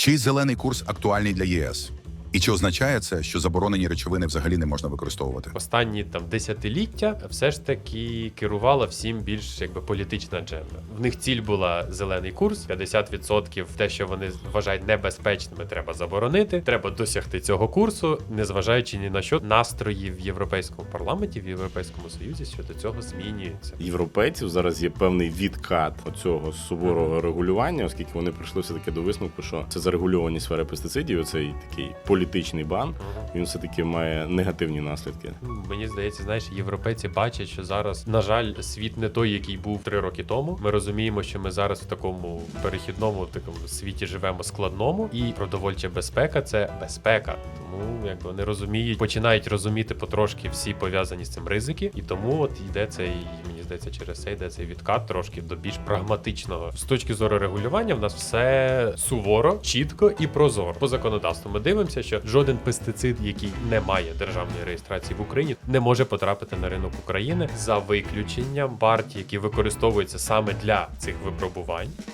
Ще зелений курс актуальний для ЄС. І чи означає це, що заборонені речовини взагалі не можна використовувати? Останні там десятиліття все ж таки керувала всім більш якби політична адженда. В них ціль була зелений курс. 50% те, що вони вважають небезпечними, треба заборонити. Треба досягти цього курсу, незважаючи ні на що настрої в європейському парламенті, в європейському союзі щодо цього змінюються. європейців зараз є певний відкат оцього суворого регулювання, оскільки вони прийшли все таки до висновку, що це зарегульовані сфери пестицидів. Оцей такий політичний бан. Він все таки має негативні наслідки. Мені здається, знаєш, європейці бачать, що зараз, на жаль, світ не той, який був три роки тому. Ми розуміємо, що ми зараз в такому перехідному такому світі живемо складному, і продовольча безпека це безпека. Тому якби вони розуміють, починають розуміти потрошки всі пов'язані з цим ризики, і тому от йде цей, здається, через це йде цей відкат трошки до більш прагматичного. З точки зору регулювання, в нас все суворо, чітко і прозоро. По законодавству ми дивимося, що жоден пестицид, який не має державної реєстрації в Україні, не може потрапити на ринок України за виключенням партій, які використовуються саме для цих випробувань.